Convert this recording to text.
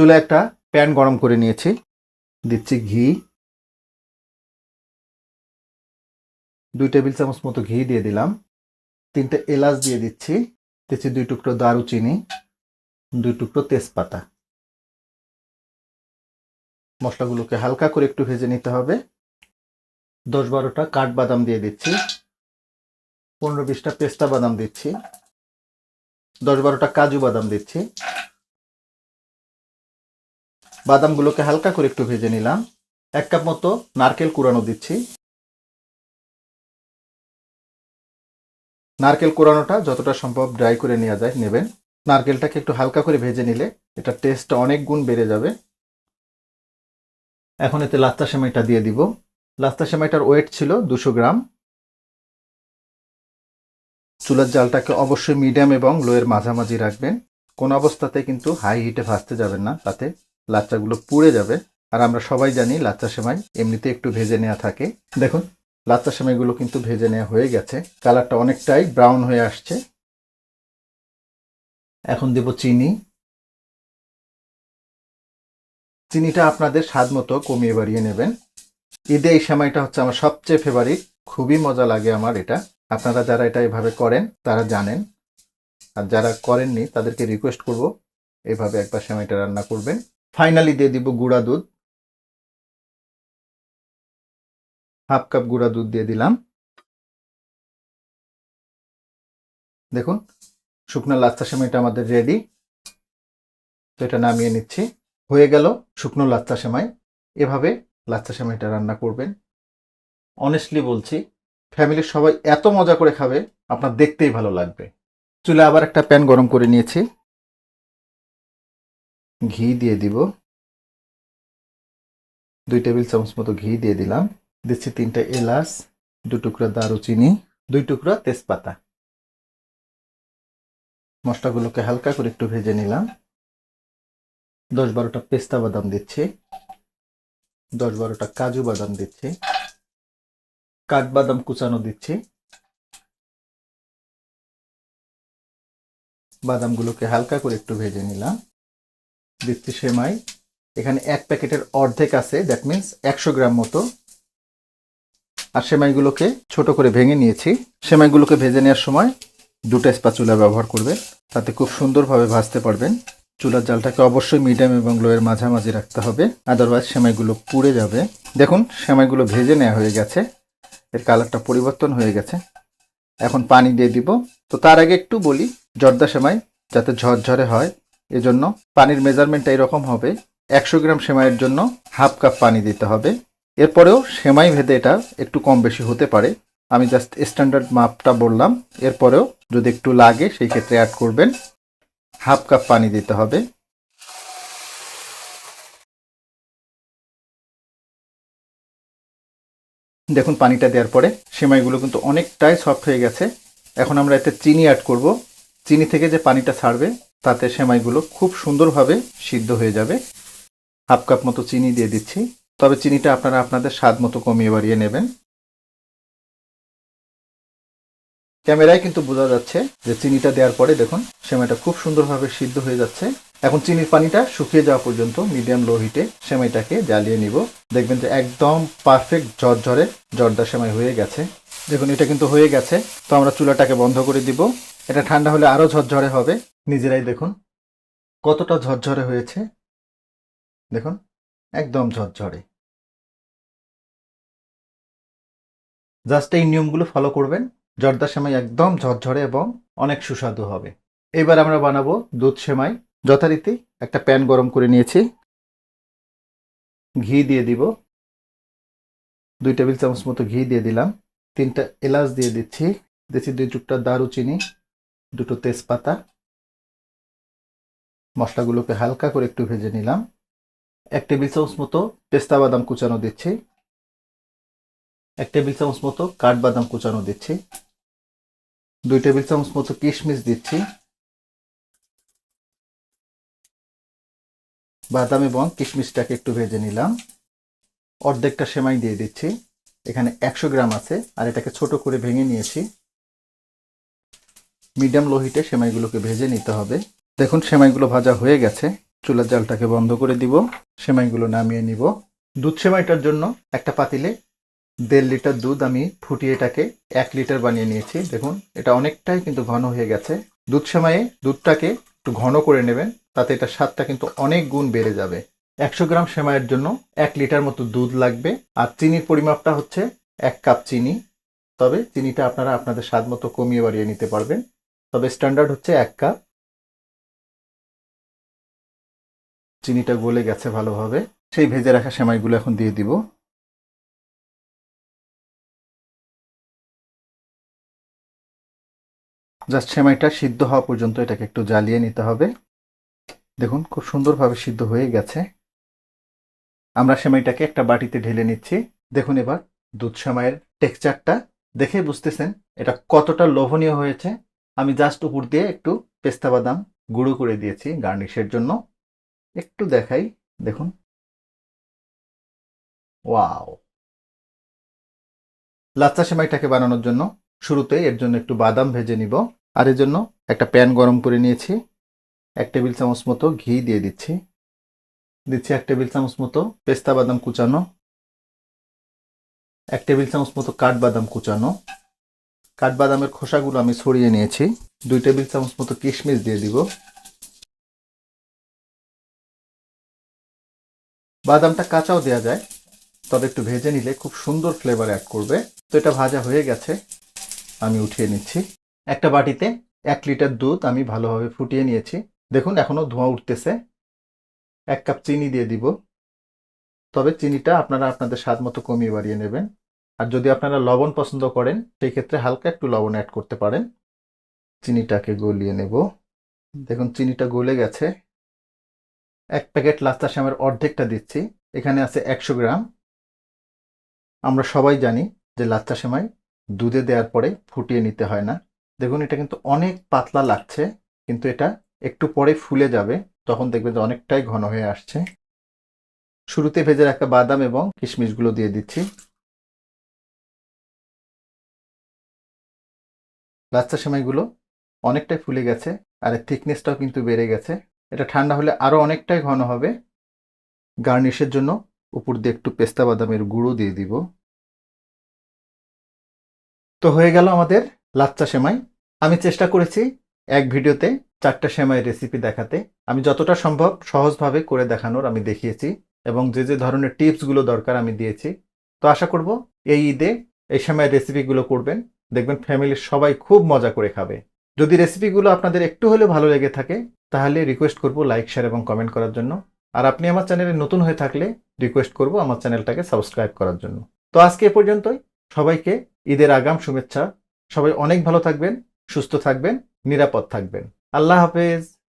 চুলে একটা প্যান গরম করে নিয়েছি। দিচ্ছি ঘি। দুই টেবিল চামচ মতো ঘি দিয়ে দিলাম। তিনটে এলাচ দিয়ে দিচ্ছি। দিচ্ছি দুই টুকরো দারুচিনি, দুই টুকরো তেজপাতা। মশলাগুলোকে হালকা করে একটু ভেজে নিতে হবে। দশ বারোটা কাঠবাদাম দিয়ে দিচ্ছি। পনেরো বিশটা পেস্তা বাদাম দিচ্ছি। দশ বারোটা কাজু বাদাম দিচ্ছি। বাদামগুলোকে হালকা করে একটু ভেজে নিলাম। এক কাপ মতো নারকেল কুড়ানো দিচ্ছি। নারকেল কোরানোটা যতটা সম্ভব ড্রাই করে নেওয়া যায়, নেবেন। নারকেলটাকে একটু হালকা করে ভেজে নিলে এটা টেস্টটা অনেক গুণ বেড়ে যাবে। এখন এতে লাস্তা সেমাইটা দিয়ে দিব। লাস্তা সেমাইটার ওয়েট ছিল দুশো গ্রাম। চুলার জালটাকে অবশ্যই মিডিয়াম এবং লোয়ের মাঝামাঝি রাখবেন। কোন অবস্থাতে কিন্তু হাই হিটে ভাজতে যাবেন না, তাতে লাচ্চাগুলো পুড়ে যাবে। আর আমরা সবাই জানি লাচ্চা সেমাই এমনিতে একটু ভেজে নেওয়া থাকে। দেখুন, লাচ্চা সেমাইগুলো কিন্তু ভেজে নেওয়া হয়ে গেছে। কালারটা অনেকটাই ব্রাউন হয়ে আসছে। এখন দেব চিনি। চিনিটা আপনাদের স্বাদ মতো কমিয়ে বাড়িয়ে নেবেন। ঈদে এই সেমাইটা হচ্ছে আমার সবচেয়ে ফেভারিট খুবই মজা লাগে আমার এটা। আপনারা যারা এটা এভাবে করেন, তারা জানেন। আর যারা করেননি, তাদেরকে রিকোয়েস্ট করব, এভাবে একবার সেমাইটা রান্না করবেন। ফাইনালি দিয়ে দিব গুঁড়া দুধ। হাফ কাপ গুঁড়া দুধ দিয়ে দিলাম। দেখুন, শুকনো লাচ্চা সেমাইটা আমাদের রেডি তো এটা নামিয়ে নিচ্ছি। হয়ে গেল শুকনো লাচ্চা সেমাই। এভাবে লাচ্চা সেমাইটা রান্না করবেন। অনেস্টলি বলছি ফ্যামিলির সবাই এত মজা করে খাবে, আপনার দেখতেই ভালো লাগবে। চুলে আবার একটা প্যান গরম করে নিয়েছি। ঘি দিয়ে দিব। দুই টেবিল চামচ মতো ঘি দিয়ে দিলাম। দিচ্ছি তিনটা এলাচ, দু টুকরা দারুচিনি, দুই টুকরা তেজপাতা। মশলাগুলোকে হালকা করে একটু ভেজে নিলাম। দশ বারোটা পেস্তা বাদাম দিচ্ছি। দশ বারোটা কাজু বাদাম দিচ্ছি। কাঠবাদাম কুচানো দিচ্ছি। বাদামগুলোকে হালকা করে একটু ভেজে নিলাম। দিচ্ছি সেমাই। এখানে এক প্যাকেটের অর্ধেক আছে দ্যাট মিন্স একশো গ্রাম মতো। আর সেমাইগুলোকে ছোট করে ভেঙে নিয়েছি। সেমাইগুলোকে ভেজে নেওয়ার সময় দুটো স্পাচুলা ব্যবহার করবেন, তাতে খুব সুন্দরভাবে ভাজতে পারবেন। চুলার জালটাকে অবশ্যই মিডিয়াম এবং লোয়ের মাঝামাঝি রাখতে হবে আদারওয়াইজ সেমাইগুলো পুড়ে যাবে। দেখুন, সেমাইগুলো ভেজে নেওয়া হয়ে গেছে। এর কালারটা পরিবর্তন হয়ে গেছে। এখন পানি দিয়ে দিব। তো তার আগে একটু বলি, জর্দা সেমাই যাতে ঝরঝরে হয় এজন্য পানির মেজারমেন্টটা এরকম হবে। একশো গ্রাম সেমাইয়ের জন্য হাফ কাপ পানি দিতে হবে। এরপরেও সেমাই ভেদে এটা একটু কম বেশি হতে পারে। আমি জাস্ট স্ট্যান্ডার্ড মাপটা বললাম। এরপরেও যদি একটু লাগে, সেই ক্ষেত্রে অ্যাড করবেন। হাফ কাপ পানি দিতে হবে। দেখুন, পানিটা দেওয়ার পরে সেমাইগুলো কিন্তু অনেকটাই সফট হয়ে গেছে। এখন আমরা এতে চিনি অ্যাড করব। চিনি থেকে যে পানিটা ছাড়বে তাতে সেমাইগুলো খুব সুন্দরভাবে সিদ্ধ হয়ে যাবে। হাফ কাপ মতো চিনি দিয়ে দিচ্ছি। তবে চিনিটা আপনারা আপনাদের স্বাদ মতো কমিয়ে বাড়িয়ে নেবেন। ক্যামেরায় কিন্তু বোঝা যাচ্ছে যে চিনিটা দেওয়ার পরে দেখুন, সেমাইটা খুব সুন্দরভাবে সিদ্ধ হয়ে যাচ্ছে। এখন চিনির পানিটা শুকিয়ে যাওয়া পর্যন্ত মিডিয়াম লো হিটে সেমাইটাকে জ্বালিয়ে নিব। দেখবেন যে একদম পারফেক্ট ঝরঝরে জর্দা সেমাই হয়ে গেছে। দেখুন, এটা কিন্তু হয়ে গেছে। তো আমরা চুলাটাকে বন্ধ করে দিব। এটা ঠান্ডা হলে আরও ঝরঝরে হবে। নিজেরাই দেখুন, কতটা ঝরঝরে হয়েছে। দেখুন, একদম ঝরঝরে। জাস্ট এই নিয়মগুলো ফলো করবেন, জর্দা সেমাই একদম ঝরঝরে এবং অনেক সুস্বাদু হবে। এবার আমরা বানাবো দুধ সেমাই। যথারীতি একটা প্যান গরম করে নিয়েছি। ঘি দিয়ে দিব। দুই টেবিল চামচ মতো ঘি দিয়ে দিলাম। তিনটা এলাচ দিয়ে দিচ্ছি। দিচ্ছি দুই চুকটা দারুচিনি। দুটো তেজপাতা, মশলাগুলোকে হালকা করে একটু ভেজে নিলাম। এক টেবিল চামচ মতো পেস্তা বাদাম কুচানো দিচ্ছি। এক টেবিল চামচ মতো কাঠবাদাম কুচানো দিচ্ছি। দুই টেবিল চামচ মতো কিশমিশ দিচ্ছি। বাদাম এবং কিশমিশটাকে একটু ভেজে নিলাম। অর্ধেকটা সেমাই দিয়ে দিচ্ছি। এখানে একশো গ্রাম আছে আর এটাকে ছোট করে ভেঙে নিয়েছি। মিডিয়াম লো হিটে সেমাইগুলোকে ভেজে নিতে হবে। দেখুন, সেমাইগুলো ভাজা হয়ে গেছে। চুলার জালটাকে বন্ধ করে দিব। সেমাইগুলো নামিয়ে নিব। দুধ সেমাইটার জন্য একটা পাতিলে দেড় লিটার দুধ আমি ফুটিয়ে এটাকে এক লিটার বানিয়ে নিয়েছি। দেখুন, এটা অনেকটাই কিন্তু ঘন হয়ে গেছে। দুধ সেমাইয়ে দুধটাকে একটু ঘন করে নেবেন, তাতে এটা স্বাদটা কিন্তু অনেক গুণ বেড়ে যাবে। একশো গ্রাম সেমাইয়ের জন্য এক লিটার মতো দুধ লাগবে। আর চিনির পরিমাপটা হচ্ছে এক কাপ চিনি। তবে চিনিটা আপনারা আপনাদের স্বাদ মতো কমিয়ে বাড়িয়ে নিতে পারবেন। তবে স্ট্যান্ডার্ড হচ্ছে এক কাপ। চিনিটা গলে গেছে ভালোভাবে। সেই ভেজে রাখা সেমাইগুলো এখন দিয়ে দিব। জাস্ট সেমাইটা সিদ্ধ হওয়া পর্যন্ত এটাকে একটু জ্বালিয়ে নিতে হবে। দেখুন, খুব সুন্দরভাবে সিদ্ধ হয়ে গেছে। আমরা সেমাইটাকে একটা বাটিতে ঢেলে নিচ্ছি। দেখুন এবার দুধ সেমাইয়ের টেক্সচারটা দেখে বুঝতেছেন এটা কতটা লোভনীয় হয়েছে। আমি জাস্ট উপর দিয়ে একটু পেস্তা বাদাম গুঁড়ো করে দিয়েছি গার্নিশের জন্য। একটু দেখাই, দেখুন। ওয়াও! লাচ্চা সেমাইটাকে বানানোর জন্য শুরুতে এর জন্য একটু বাদাম ভেজে নিব। আর এর জন্য একটা প্যান গরম করে নিয়েছি। এক টেবিল চামচ মতো ঘি দিয়ে দিচ্ছি। দিচ্ছি এক টেবিল চামচ মতো পেস্তা বাদাম কুচানো। এক টেবিল চামচ মতো কাঠবাদাম কুচানো। কাঠবাদামের খোসাগুলো আমি ছড়িয়ে নিয়েছি। দুই টেবিল চামচ মতো কিশমিশ দিয়ে দিব। বাদামটা কাঁচাও দেওয়া যায়, তবে একটু ভেজে নিলে খুব সুন্দর ফ্লেভার অ্যাড করবে। তো এটা ভাজা হয়ে গেছে, আমি উঠিয়ে নিচ্ছি। একটা বাটিতে এক লিটার দুধ আমি ভালোভাবে ফুটিয়ে নিয়েছি। দেখুন এখনও ধোঁয়া উঠতেছে। এক কাপ চিনি দিয়ে দিব। তবে চিনিটা আপনারা আপনাদের স্বাদ মতো কমিয়ে বাড়িয়ে নেবেন। আর যদি আপনারা লবণ পছন্দ করেন, সেই ক্ষেত্রে হালকা একটু লবণ অ্যাড করতে পারেন। চিনিটাকে গলিয়ে নেব। দেখুন, চিনিটা গলে গেছে। এক প্যাকেট লাস্তা শ্যামের অর্ধেকটা দিচ্ছি। এখানে আছে একশো গ্রাম। আমরা সবাই জানি যে লাচ্চা সেমাই দুধে দেওয়ার পরে ফুটিয়ে নিতে হয় না। দেখুন, এটা কিন্তু অনেক পাতলা লাগছে, কিন্তু এটা একটু পরে ফুলে যাবে। তখন দেখবেন যে অনেকটাই ঘন হয়ে আসছে। শুরুতে ভেজে রাখা বাদাম এবং কিশমিশগুলো দিয়ে দিচ্ছি। লাচ্চা সেমাইগুলো অনেকটাই ফুলে গেছে আর এর থিকনেসটাও কিন্তু বেড়ে গেছে। এটা ঠান্ডা হলে আরও অনেকটাই ঘন হবে। গার্নিশের জন্য উপর দিয়ে একটু পেস্তা বাদামের গুঁড়ো দিয়ে দিব। তো হয়ে গেল আমাদের লাচ্চা সেমাই। আমি চেষ্টা করেছি এক ভিডিওতে চারটা সেমাই রেসিপি দেখাতে। আমি যতটা সম্ভব সহজভাবে করে দেখানোর আমি দেখিয়েছি এবং যে যে ধরনের টিপসগুলো দরকার আমি দিয়েছি। তো আশা করব এই ঈদে এই সময় রেসিপিগুলো করবেন। দেখবেন ফ্যামিলির সবাই খুব মজা করে খাবে। যদি রেসিপিগুলো আপনাদের একটু হলেও ভালো লেগে থাকে, তাহলে রিকোয়েস্ট করব লাইক শেয়ার এবং কমেন্ট করার জন্য। আর আপনি আমার চ্যানেলে নতুন হয়ে থাকলে রিকোয়েস্ট করব আমার চ্যানেলটাকে সাবস্ক্রাইব করার জন্য। তো আজকে এ পর্যন্তই। সবাইকে ঈদের আগাম শুভেচ্ছা। সবাই অনেক ভালো থাকবেন, সুস্থ থাকবেন, নিরাপদ থাকবেন। আল্লাহ হাফেজ।